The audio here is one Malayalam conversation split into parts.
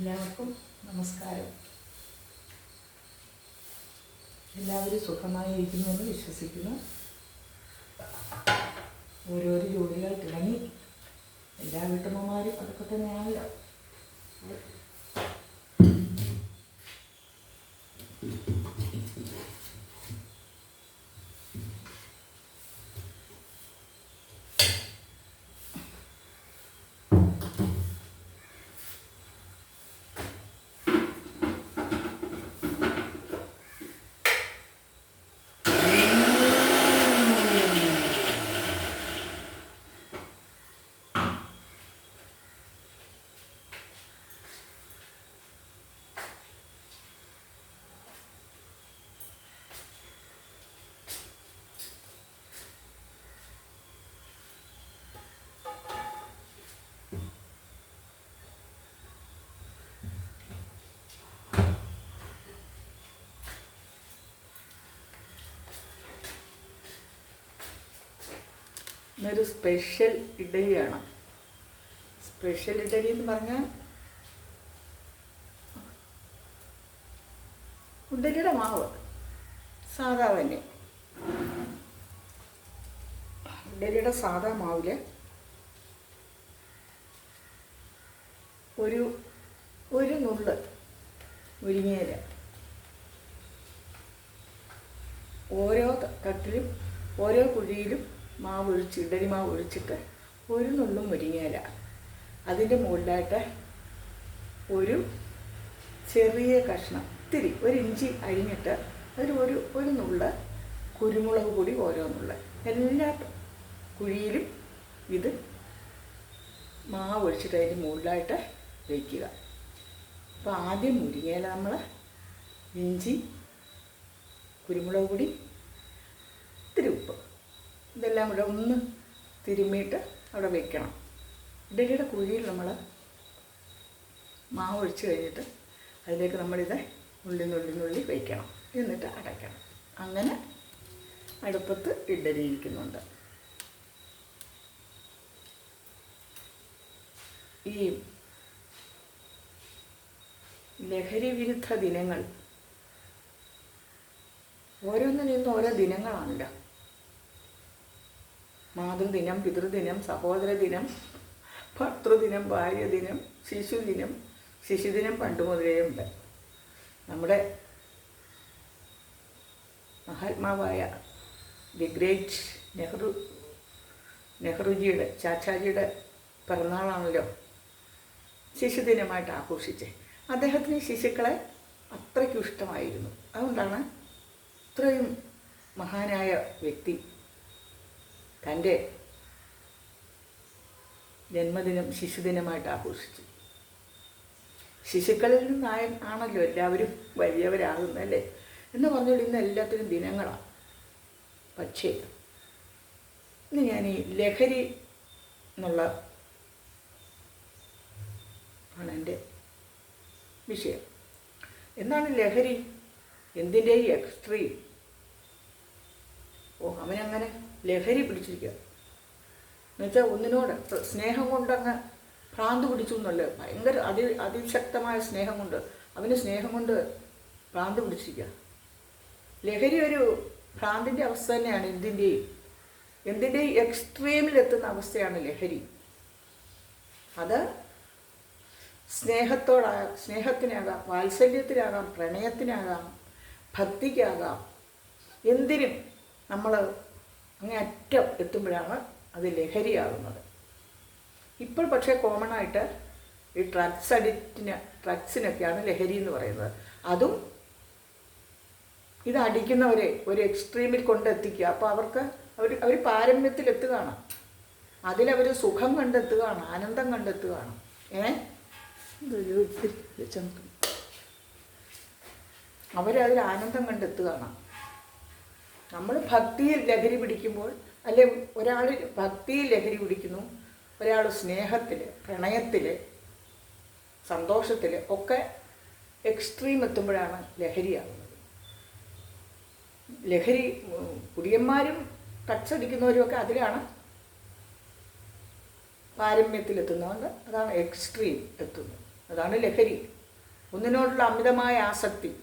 എല്ലാവർക്കും നമസ്കാരം. എല്ലാവരും സുഖമായി ഇരിക്കുന്നുവെന്ന് വിശ്വസിക്കുന്നു. ഓരോരോ ജോലികൾ തുടങ്ങി. എല്ലാ വീട്ടമ്മമാരും അതൊക്കെ തന്നെയാണല്ലോ. ഇന്നൊരു സ്പെഷ്യൽ ഇഡലിയാണ് സ്പെഷ്യൽ ഇഡലി എന്ന് പറഞ്ഞാൽ ഇഡലിയുടെ മാവ്. സാധാ തന്നെ. ഇഡലിയുടെ സാധാ മാവിൽ ഒരു ഒരു നുള്ള് മുരിങ്ങയില. ഓരോ തട്ടിലും ഓരോ കുഴിയിലും മാവ് ഒഴിച്ച് ഇഡലി മാവ് ഒഴിച്ചിട്ട് ഒരു നുള്ളും മുരിങ്ങയില. അതിന്റെ മുകളിലായിട്ട് ഒരു ചെറിയ കഷ്ണം ഇത്തിരി ഒരു ഇഞ്ചി അരിഞ്ഞിട്ട് അതിൽ ഒരു ഒരു നുള്ള് കുരുമുളക് പൊടി ഓരോ നുള്ള്. എല്ലാ കുഴിയിലും ഇത് മാവ് ഒഴിച്ചിട്ട് അതിന്റെ മുകളിലായിട്ട് വയ്ക്കുക അപ്പോൾ ആദ്യം മുരിങ്ങയില നമ്മൾ ഇഞ്ചി കുരുമുളക് പൊടി ഇത്തിരി ഉപ്പ്. ഇതെല്ലാം കൂടെ ഒന്ന് തിരുമ്മിയിട്ട് അവിടെ വെക്കണം. ഇഡലിയുടെ കുഴിയിൽ നമ്മൾ മാവ് ഒഴിച്ച് കഴിഞ്ഞിട്ട് അതിലേക്ക് നമ്മളിത് ഉള്ളി നുള്ളി നുള്ളി വയ്ക്കണം എന്നിട്ട് അടയ്ക്കണം. അങ്ങനെ അടുപ്പത്ത് ഇഡലി ഇരിക്കുന്നുണ്ട് ഈ ലഹരി വിരുദ്ധ ദിനങ്ങൾ. ഓരോന്നിൽ നിന്നും ഓരോ ദിനങ്ങളാണല്ലോ. മാതൃദിനം പിതൃദിനം സഹോദര ദിനം ഭർത്തൃദിനം ഭാര്യദിനം ശിശുദിനം ശിശുദിനം പണ്ട് മുതലേ ഉണ്ട്. നമ്മുടെ മഹാത്മാവായ ദി ഗ്രേറ്റ് നെഹ്റു നെഹ്റുജിയുടെ ചാച്ചാജിയുടെ പിറന്നാളാണല്ലോ ശിശുദിനമായിട്ട് ആഘോഷിച്ചത്. അദ്ദേഹത്തിന് ശിശുക്കളെ അത്രയ്ക്കും ഇഷ്ടമായിരുന്നു. അതുകൊണ്ടാണ് ഇത്രയും മഹാനായ വ്യക്തി തന്റെ ജന്മദിനം ശിശുദിനമായിട്ട് ആഘോഷിച്ചു. ശിശുക്കളിൽ നിന്നായ ആണല്ലോ എല്ലാവരും വലിയവരാകുന്നല്ലേ എന്ന് പറഞ്ഞു ഇന്ന് എല്ലാത്തിനും ദിനങ്ങളാണ് പക്ഷേ ഇന്ന് ഞാൻ ഈ ലഹരി എന്നുള്ള ആണ് എന്റെ വിഷയം. എന്താണ് ലഹരി? എന്തിന്റെ ഈ എക്സ്ട്രീം ഓ അവനങ്ങനെ ലഹരി പിടിച്ചിരിക്കുക എന്നുവെച്ചാൽ ഒന്നിനോട് സ്നേഹം കൊണ്ടങ്ങ് ഭ്രാന്ത് പിടിച്ചു എന്നുള്ളത് ഭയങ്കര അതി അതിശക്തമായ സ്നേഹം കൊണ്ട് അവന് സ്നേഹം കൊണ്ട് ഭ്രാന്ത് പിടിച്ചിരിക്കുക ലഹരി ഒരു ഭ്രാന്തിന്റെ അവസ്ഥ തന്നെയാണ് എന്തിന്റെയും എന്തിന്റെയും എക്സ്ട്രീമിലെത്തുന്ന അവസ്ഥയാണ് ലഹരി. അത് സ്നേഹത്തോടാകാം സ്നേഹത്തിനാകാം വാത്സല്യത്തിനാകാം പ്രണയത്തിനാകാം ഭക്തിക്കാകാം. എന്തിനും നമ്മൾ അങ്ങേയറ്റം എത്തുമ്പോഴാണ് അത് ലഹരിയാകുന്നത്. ഇപ്പോൾ പക്ഷേ കോമൺ ആയിട്ട് ഈ ഡ്രഗ്സ് അഡിക്റ്റിന് ഡ്രഗ്സിനൊക്കെയാണ് ലഹരി എന്ന് പറയുന്നത്. അതും ഇത് അടിക്കുന്നവരെ ഒരു എക്സ്ട്രീമിൽ കൊണ്ടെത്തിക്കുക. അപ്പോൾ അവർക്ക് അവർ അവർ പാരമ്യത്തിലെത്തുകയാണ്. അതിലവർ സുഖം കണ്ടെത്തുകയാണ് ആനന്ദം കണ്ടെത്തുകയാണ്. ഏ? ഇതൊരു ഇത്തിരി ചന്തു. അവരതിൽ ആനന്ദം കണ്ടെത്തുകയാണ്. നമ്മൾ ഭക്തിയിൽ ലഹരി പിടിക്കുമ്പോൾ അല്ലെ ഒരാൾ ഭക്തിയിൽ ലഹരി പിടിക്കുന്നു ഒരാൾ സ്നേഹത്തിൽ പ്രണയത്തിൽ സന്തോഷത്തിൽ ഒക്കെ എക്സ്ട്രീം എത്തുമ്പോഴാണ് ലഹരിയാകുന്നത് ലഹരി കുടിയന്മാരും ടച്ച് അടിക്കുന്നവരും ഒക്കെ അതിലാണ് പാരമ്യത്തിലെത്തുന്നതുകൊണ്ട് അതാണ് എക്സ്ട്രീം എത്തുന്നത്. അതാണ് ലഹരി. ഒന്നിനോടുള്ള അമിതമായ ആസക്തി.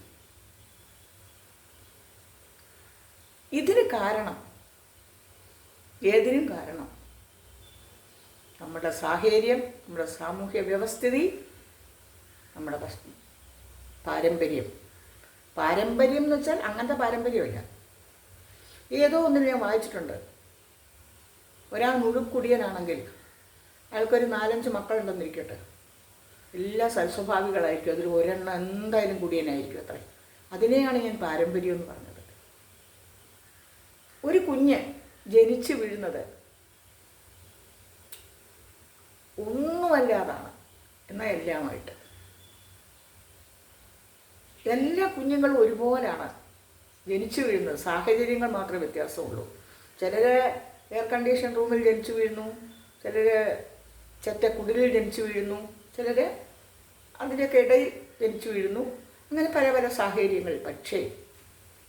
ഇതിന് കാരണം ഏതിനും കാരണം നമ്മുടെ സാഹചര്യം നമ്മുടെ സാമൂഹ്യ വ്യവസ്ഥിതി നമ്മുടെ പാരമ്പര്യം. പാരമ്പര്യം എന്ന് വെച്ചാൽ അങ്ങനത്തെ പാരമ്പര്യമല്ല. ഏതോ ഒന്നിന് ഞാൻ വായിച്ചിട്ടുണ്ട്. ഒരാൾ മുഴുക്കുടിയനാണെങ്കിൽ അയാൾക്കൊരു നാലഞ്ച് മക്കളുണ്ടെന്നിരിക്കട്ടെ. എല്ലാ സൽസ്വഭാവികളായിരിക്കും. അതിൽ ഒരെണ്ണം എന്തായാലും കുടിയനായിരിക്കും അത്രേ. അതിനെയാണ് ഞാൻ പാരമ്പര്യം എന്ന് പറഞ്ഞത്. ഒരു കുഞ്ഞ് ജനിച്ചു വീഴുന്നത് ഒന്നുമല്ലാതാണ്. എന്നാൽ എല്ലാമായിട്ട്. എല്ലാ കുഞ്ഞുങ്ങളും ഒരുപോലാണ് ജനിച്ചു വീഴുന്നത്. സാഹചര്യങ്ങൾ മാത്രമേ വ്യത്യാസമുള്ളൂ. ചിലർ എയർ കണ്ടീഷൻ റൂമിൽ ജനിച്ചു വീഴുന്നു. ചിലർ ചെറ്റക്കുടിലിൽ ജനിച്ചു വീഴുന്നു. ചിലർ അതിന്റെയൊക്കെ ഇടയിൽ ജനിച്ചു വീഴുന്നു. അങ്ങനെ പല പല സാഹചര്യങ്ങൾ. പക്ഷേ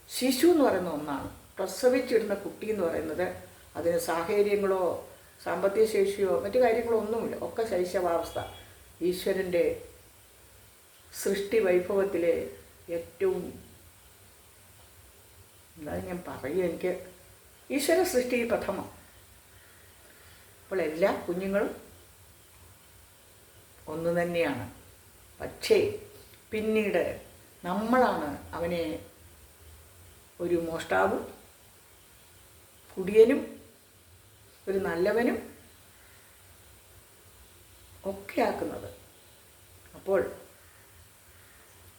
ശിശു എന്ന് പറയുന്ന ഒന്നാണ്. പ്രസവിച്ചിടുന്ന കുട്ടി എന്ന് പറയുന്നത് അതിന് സാഹചര്യങ്ങളോ സാമ്പത്തിക ശേഷിയോ മറ്റു കാര്യങ്ങളോ ഒന്നുമില്ല. ഒക്കെ ശൈശവാവസ്ഥ. ഈശ്വരന്റെ സൃഷ്ടി വൈഭവത്തിലെ ഏറ്റവും എന്താ ഞാൻ പറയുക എനിക്ക് ഈശ്വര സൃഷ്ടി പ്രഥമം. അപ്പോൾ എല്ലാ കുഞ്ഞുങ്ങളും ഒന്ന് തന്നെയാണ്. പക്ഷേ പിന്നീട് നമ്മളാണ് അവനെ ഒരു മോഷ്ടാവും കുടിയനും ഒരു നല്ലവനും ഒക്കെ ആക്കുന്നത് അപ്പോൾ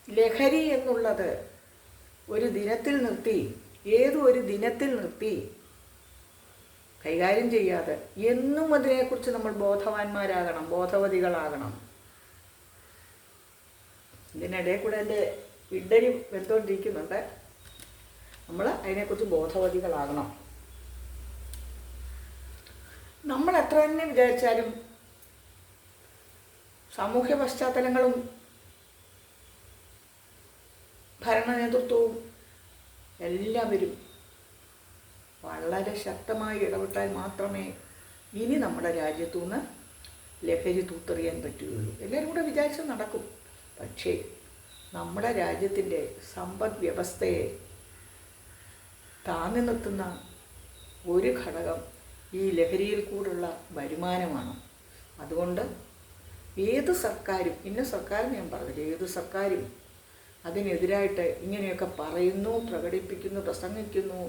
ലഹരി എന്നുള്ളത് ഒരു ദിനത്തിൽ നിർത്തി ഏതോ ഒരു ദിനത്തിൽ നിർത്തി കൈകാര്യം ചെയ്യാതെ എന്നും അതിനെക്കുറിച്ച് നമ്മൾ ബോധവാന്മാരാകണം ബോധവതികളാകണം. ഇതിനിടയിൽ കൂടെ എന്റെ ഇഡലി വെന്തുകൊണ്ടിരിക്കുന്നുണ്ട് നമ്മൾ അതിനെക്കുറിച്ച് ബോധവതികളാകണം. നമ്മൾ എത്ര തന്നെ വിചാരിച്ചാലും സാമൂഹ്യ പശ്ചാത്തലങ്ങളും ഭരണ നേതൃത്വവും എല്ലാവരും വളരെ ശക്തമായി ഇടപെട്ടാൽ മാത്രമേ ഇനി നമ്മുടെ രാജ്യത്തു നിന്ന് ലഹരി തൂത്തെറിയാൻ പറ്റുകയുള്ളൂ. എല്ലാവരും കൂടെ വിചാരിച്ച് നടക്കും. പക്ഷേ നമ്മുടെ രാജ്യത്തിന്റെ സമ്പദ് വ്യവസ്ഥയെ താങ്ങി നിർത്തുന്ന ഒരു ഘടകം ഈ ലഹരിയിൽ കൂടുള്ള വരുമാനമാണ്. അതുകൊണ്ട് ഏത് സർക്കാരും ഇന്ന സർക്കാർ ഞാൻ പറഞ്ഞില്ല ഏത് സർക്കാരും അതിനെതിരായിട്ട് ഇങ്ങനെയൊക്കെ പറയുന്നു പ്രകടിപ്പിക്കുന്നു പ്രസംഗിക്കുന്നു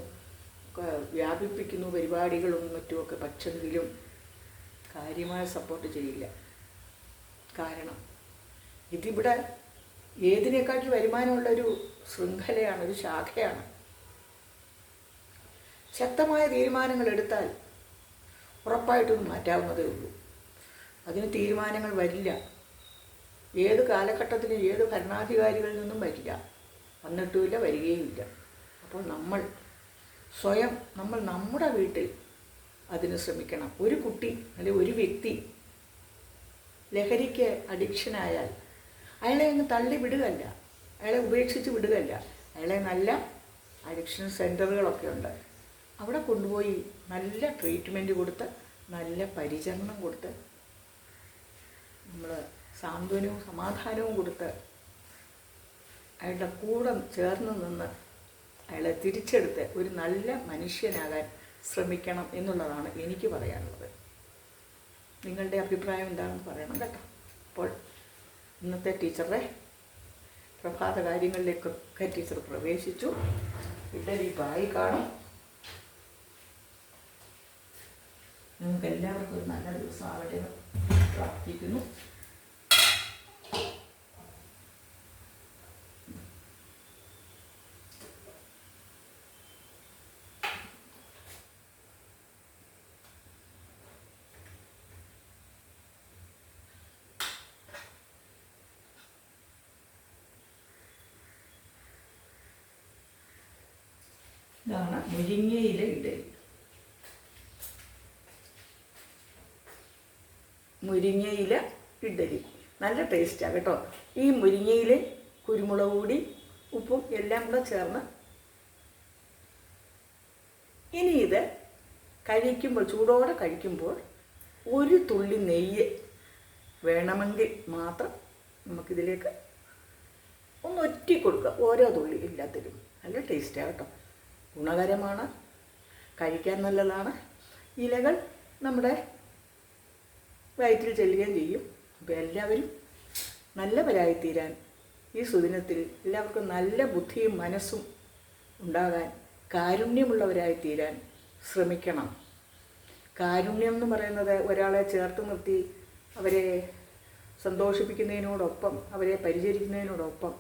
വ്യാപിപ്പിക്കുന്നു പരിപാടികളും മറ്റുമൊക്കെ പക്ഷെങ്കിലും കാര്യമായ സപ്പോർട്ട് ചെയ്യില്ല. കാരണം ഇതിവിടെ ഏതിനേക്കാട്ടിൽ വരുമാനമുള്ളൊരു ശൃംഖലയാണ് ഒരു ശാഖയാണ്. ശക്തമായ തീരുമാനങ്ങൾ എടുത്താൽ ഉറപ്പായിട്ടും മാറ്റാവുന്നതേ ഉള്ളൂ. അതിന് തീരുമാനങ്ങൾ വരില്ല. ഏത് കാലഘട്ടത്തിലും ഏത് ഭരണാധികാരികളിൽ നിന്നും വരില്ല. വന്നിട്ടുമില്ല വരികയുമില്ല. അപ്പോൾ നമ്മൾ സ്വയം നമ്മൾ നമ്മുടെ വീട്ടിൽ അതിന് ശ്രമിക്കണം. ഒരു കുട്ടി അല്ലെങ്കിൽ ഒരു വ്യക്തി ലഹരിക്ക് അഡിക്ഷനായാൽ അയാളെ അങ്ങ് തള്ളി വിടുകയല്ല. അയാളെ ഉപേക്ഷിച്ച് വിടുകയല്ല. അയാളെ നല്ല അഡിക്ഷൻ സെന്ററുകളൊക്കെ ഉണ്ട്. അവിടെ കൊണ്ടുപോയി നല്ല ട്രീറ്റ്മെന്റ് കൊടുത്ത് നല്ല പരിചരണം കൊടുത്ത് നമ്മൾ സാന്ത്വനവും സമാധാനവും കൊടുത്ത് അയാളുടെ കൂടെ ചേർന്ന് നിന്ന് അയാളെ തിരിച്ചെടുത്ത് ഒരു നല്ല മനുഷ്യനാകാൻ ശ്രമിക്കണം എന്നുള്ളതാണ് എനിക്ക് പറയാനുള്ളത്. നിങ്ങളുടെ അഭിപ്രായം എന്താണെന്ന് പറയണം കേട്ടോ. അപ്പോൾ ഇന്നത്തെ ടീച്ചറുടെ പ്രഭാത കാര്യങ്ങളിലേക്കൊക്കെ ടീച്ചർ പ്രവേശിച്ചു. ഇഡലി പായി കാണും. നിങ്ങൾക്ക് എല്ലാവർക്കും ഒരു നല്ല ദിവസം ആവട്ടെ പ്രാർത്ഥിക്കുന്നു. ഇതാണ് മുരിങ്ങയില ഇഡലി മുരിങ്ങയില ഇഡലി. നല്ല ടേസ്റ്റാണ് കേട്ടോ. ഈ മുരിങ്ങയില കുരുമുളക് പൊടി ഉപ്പും എല്ലാം കൂടെ ചേർന്ന് ഇനി ഇത് കഴിക്കുമ്പോൾ ചൂടോടെ കഴിക്കുമ്പോൾ ഒരു തുള്ളി നെയ്യ് വേണമെങ്കിൽ മാത്രം നമുക്കിതിലേക്ക് ഒന്ന് ഒറ്റി കൊടുക്കുക ഓരോ തുള്ളി എല്ലാത്തിലും നല്ല ടേസ്റ്റാണ് കേട്ടോ. ഗുണകരമാണ് കഴിക്കാൻ നല്ലതാണ്. ഇലകൾ നമ്മുടെ വയറ്റിൽ ചെല്ലുകയും ചെയ്യും. അപ്പോൾ എല്ലാവരും നല്ലവരായിത്തീരാൻ ഈ സുദിനത്തിൽ എല്ലാവർക്കും നല്ല ബുദ്ധിയും മനസ്സും ഉണ്ടാകാൻ കാരുണ്യമുള്ളവരായി തീരാൻ ശ്രമിക്കണം. കാരുണ്യം എന്ന് പറയുന്നത് ഒരാളെ ചേർത്ത് നിർത്തി അവരെ സന്തോഷിപ്പിക്കുന്നതിനോടൊപ്പം അവരെ പരിചരിക്കുന്നതിനോടൊപ്പം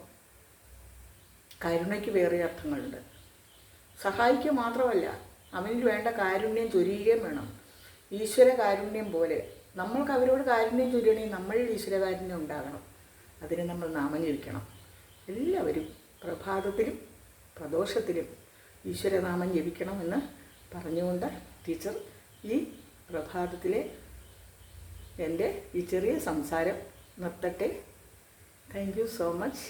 കരുണയ്ക്ക് വേറെ അർത്ഥങ്ങളുണ്ട്. സഹായിക്കുക മാത്രമല്ല അവനിൽ വേണ്ട കാരുണ്യം ചൊരിയുകയും വേണം. ഈശ്വര കാരുണ്യം പോലെ നമ്മൾക്ക് അവരോട് കാരുണ്യം ചൊരിയണമെങ്കിൽ നമ്മളിൽ ഈശ്വര കാരുണ്യം ഉണ്ടാകണം. അതിന് നമ്മൾ നാമം ജപിക്കണം എല്ലാവരും പ്രഭാതത്തിലും പ്രദോഷത്തിലും ഈശ്വരനാമം ജപിക്കണമെന്ന് പറഞ്ഞുകൊണ്ട് ടീച്ചർ ഈ പ്രഭാതത്തിലെ എന്റെ ഈ ചെറിയ സംസാരം നിർത്തട്ടെ. Thank you so much